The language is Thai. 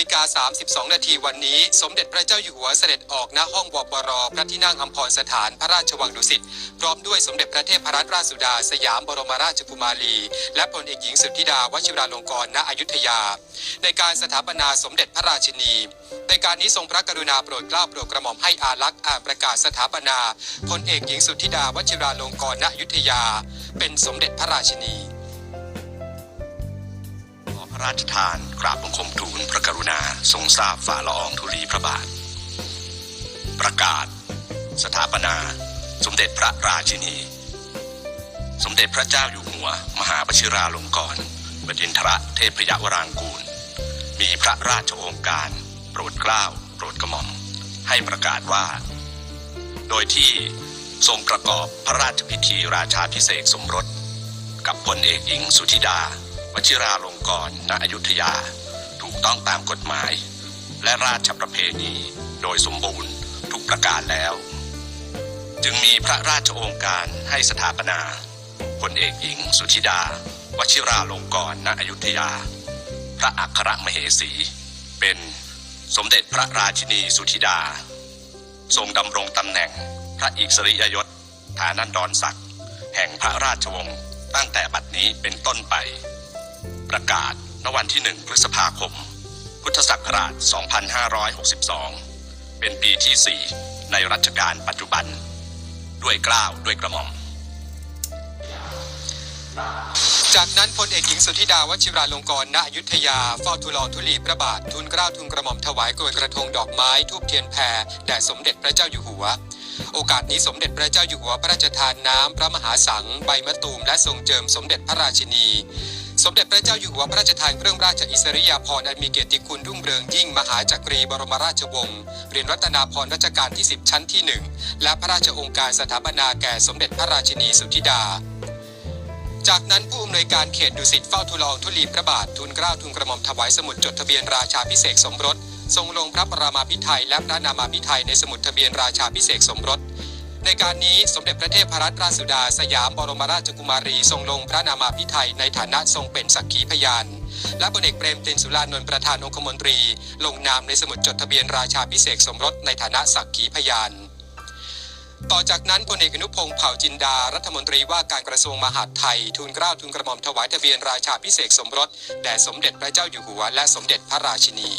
ฬิกา 32 นาทีวันนี้ สมเด็จพระเจ้าอยู่หัวเสด็จออกณห้องวปรพระที่นั่งอัมพรสถานพระราชวังดุสิตพร้อมด้วยสมเด็จพระเทพรัตนราชสุดา สยามบรมราชกุมารี และพลเอกหญิงสุทธิดาวชิราลงกรณอยุธยา ในการสถาปนาสมเด็จพระราชินี ในการนี้ทรงพระกรุณาโปรดเกล้าโปรดกระหม่อมให้อารักษ์อ่านประกาศสถาปนาพลเอกหญิงสุทธิดาวชิราลงกรณอยุธยา เป็นสมเด็จพระราชินี ระราชทานกราบบังคมทูลพระกรุณาทรงทราบฝ่าละอองธุลีพระบาท ประกาศ สถาปนา สมเด็จพระราชินี สมเด็จพระเจ้าอยู่หัว มหาวชิราลงกรณบดินทรเทพยวรางกูล มีพระราชโองการ โปรดเกล้า โปรดกระหม่อม ให้ประกาศว่า โดยที่ทรงประกอบพระราชพิธีราชาพิเศษสมรส กับพลเอกหญิงสุธิดา วชิราลงกรณ์ณอยุธยา ถูกต้องตามกฎหมาย และราชประเพณีโดยสมบูรณ์ทุกประการแล้ว จึงมีพระราชโองการให้สถาปนาพลเอกหญิง สุธิดา วชิราลงกรณ์ณอยุธยา พระอัครมเหสี เป็นสมเด็จพระราชินีสุธิดา ทรงดำรงตำแหน่งพระอิสริยยศฐานันดรศักดิ์แห่งพระราชวงศ์ตั้งแต่บัดนี้เป็นต้นไป ประกาศณวันที่ 1 พฤษภาคม พุทธศักราช 2562 เป็นปีที่ 4 ในรัชกาลปัจจุบัน ด้วยกล้าวด้วยกระหม่อม จากนั้นพลเอกหญิงสุธิดาวชิราลงกรณอยุธยาเฝ้าทูลลอทุลีพระบาททูลเกล้าทูลกระหม่อมถวายกรวยกระทงดอกไม้ทูบเทียนแพรแด่สมเด็จพระเจ้าอยู่หัวโอกาสนี้สมเด็จพระเจ้าอยู่หัวพระราชทานน้ำพระมหาสัง ใบมะตูมและทรงเจิมสมเด็จพระราชินี สมเด็จพระเจ้าอยู่หัวพระราชทานเครื่องราชอิสริยาภรณ์อันมีเกียรติคุณรุ่งเรืองยิ่งมหาจักรีบรมราชวงศ์เรียนรัตนาพรรัชกาลที่ 10 ชั้นที่หนึ่งและพระราชองค์การสถาปนาแก่สมเด็จพระราชินีสุทธิดา จากนั้นผู้อำนวยการเขตดุสิตเฝ้าทูลอองธุลีพระบาททูลเกล้าทูลกระหม่อมถวายสมุดจดทะเบียนราชาพิเศษสมรส ทรงลงพระประมาพิไทยและพระนามาพิไทยในสมุดทะเบียนราชาพิเศษสมรส ในการนี้สมเด็จพระเทพรัตนราชสุดาสยามบรมราชกุมารีทรงลงพระนามาพิไทยในฐานะทรงเป็นสักขีพยาน และพลเอกเปรมตินสุรานนท์ประธานองคมนตรี ลงนามในสมุดจดทะเบียนราชาพิเศษสมรสในฐานะสักขีพยานต่อจากนั้นพลเอกอนุพงศ์เผ่าจินดา รัฐมนตรีว่าการกระทรวงมหาดไทย ทูลเกล้าทูลกระหม่อมถวายทะเบียนราชาพิเศษสมรส แด่สมเด็จพระเจ้าอยู่หัวและสมเด็จพระราชินี